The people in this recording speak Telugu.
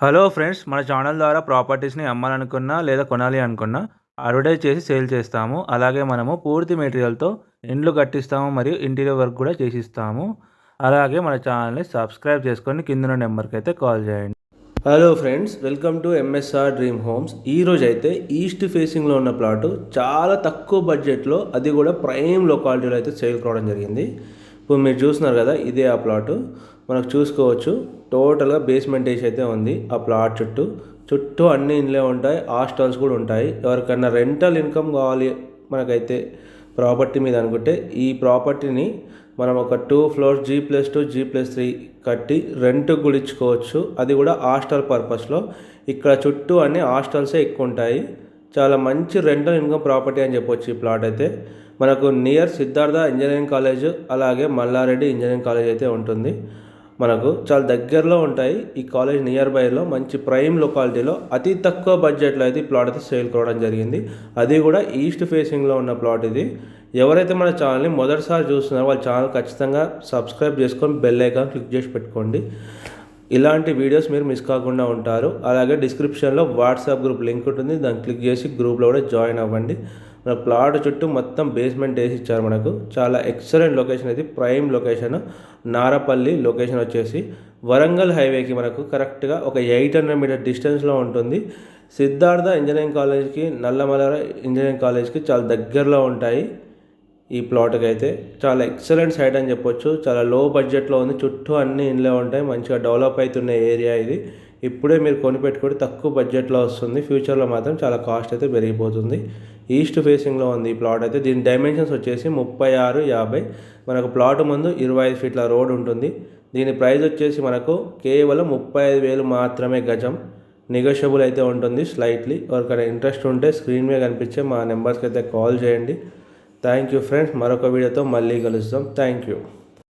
హలో ఫ్రెండ్స్ మన ఛానల్ ద్వారా ప్రాపర్టీస్ని అమ్మాలనుకున్నా లేదా కొనాలి అనుకున్నా అడ్వర్టైజ్ చేసి సేల్ చేస్తాము. అలాగే మనము పూర్తి మెటీరియల్తో ఇండ్లు కట్టిస్తాము మరియు ఇంటీరియర్ వర్క్ కూడా చేసిస్తాము. అలాగే మన ఛానల్ని సబ్స్క్రైబ్ చేసుకొని కింద నెంబర్కి అయితే కాల్ చేయండి. Hello friends welcome to MSR dream homes ఈరోజు అయితే ఈస్ట్ ఫేసింగ్లో ఉన్న ప్లాటు చాలా తక్కువ బడ్జెట్లో అది కూడా ప్రైమ్ లొకాలిటీలో అయితే సేల్ కావడం జరిగింది. ఇప్పుడు మీరు చూస్తున్నారు కదా ఇదే ఆ ప్లాటు. మనకు చూసుకోవచ్చు. టోటల్గా బేస్మెంట్ వేసి అయితే ఉంది. ఆ ప్లాట్ చుట్టూ. చుట్టూ అన్ని ఇండ్లే ఉంటాయి. హాస్టల్స్ కూడా ఉంటాయి. ఎవరికైనా రెంటల్ ఇన్కమ్ కావాలి మనకైతే ప్రాపర్టీ మీద అనుకుంటే ఈ ప్రాపర్టీని మనం ఒక two floors G plus two G plus three కట్టి రెంట్ గుడిచుకోవచ్చు అది కూడా హాస్టల్ పర్పస్లో. ఇక్కడ చుట్టూ అన్ని హాస్టల్సే ఎక్కువ ఉంటాయి. చాలా మంచి రెంటల్ ఇన్కమ్ ప్రాపర్టీ అని చెప్పొచ్చు ఈ ప్లాట్ అయితే. మనకు నియర్ సిద్ధార్థ ఇంజనీరింగ్ కాలేజ్ అలాగే మల్లారెడ్డి ఇంజనీరింగ్ కాలేజ్ అయితే ఉంటుంది. మనకు చాలా దగ్గరలో ఉంటాయి. ఈ కాలేజ్ నియర్ బైలో మంచి ప్రైమ్ లొకాలిటీలో అతి తక్కువ బడ్జెట్లో అయితే ఈ ప్లాట్ అయితే సేల్ కావడం జరిగింది. అది కూడా ఈస్ట్ ఫేసింగ్లో ఉన్న ప్లాట్ ఇది. ఎవరైతే మన ఛానల్ని మొదటిసారి చూస్తున్నారో వాళ్ళ ఛానల్ ఖచ్చితంగా సబ్స్క్రైబ్ చేసుకొని బెల్ ఐకాన్ క్లిక్ చేసి పెట్టుకోండి. ఇలాంటి వీడియోస్ మీరు మిస్ కాకుండా ఉంటారు. అలాగే డిస్క్రిప్షన్లో వాట్సాప్ గ్రూప్ లింక్ ఉంటుంది. దాన్ని క్లిక్ చేసి గ్రూప్లో కూడా జాయిన్ అవ్వండి. మన ప్లాట్ చుట్టూ మొత్తం బేస్మెంట్ వేసి ఇచ్చారు మనకు. చాలా ఎక్సలెంట్ లొకేషన్ ఇది. ప్రైమ్ లొకేషన్ నారపల్లి లొకేషన్ వచ్చేసి. వరంగల్ హైవేకి మనకు కరెక్ట్గా ఒక ఎయిట్ హండ్రెడ్ మీటర్ డిస్టెన్స్లో ఉంటుంది. సిద్ధార్థ ఇంజనీరింగ్ కాలేజ్కి నల్లమల ఇంజనీరింగ్ కాలేజ్కి చాలా దగ్గరలో ఉంటాయి ఈ ప్లాట్కి అయితే. చాలా ఎక్సలెంట్ సైట్ అని చెప్పొచ్చు. చాలా లో బడ్జెట్లో ఉంది. చుట్టూ అన్ని ఇండ్లే ఉంటాయి. మంచిగా డెవలప్ అవుతున్న ఏరియా ఇది. ఇప్పుడే మీరు కొనిపెట్టుకుంటే తక్కువ బడ్జెట్లో వస్తుంది. ఫ్యూచర్లో మాత్రం చాలా కాస్ట్ అయితే పెరిగిపోతుంది. ఈస్ట్ ఫేసింగ్లో ఉంది ఈ ప్లాట్ అయితే. దీని డైమెన్షన్స్ వచ్చేసి ముప్పై ఆరు యాభై. మనకు ప్లాట్ ముందు ఇరవై ఐదు ఫీట్ల రోడ్ ఉంటుంది. దీని ప్రైస్ వచ్చేసి మనకు కేవలం ముప్పై ఐదు వేలు మాత్రమే గజం. నెగోషియబుల్ అయితే ఉంటుంది స్లైట్లీ. ఎవరికైనా ఇంట్రెస్ట్ ఉంటే స్క్రీన్ మీద కనిపించే మా నెంబర్స్కి అయితే కాల్ చేయండి. Thank you friends. మరొక వీడియోతో మళ్ళీ కలుస్తాం థ్యాంక్ యూ.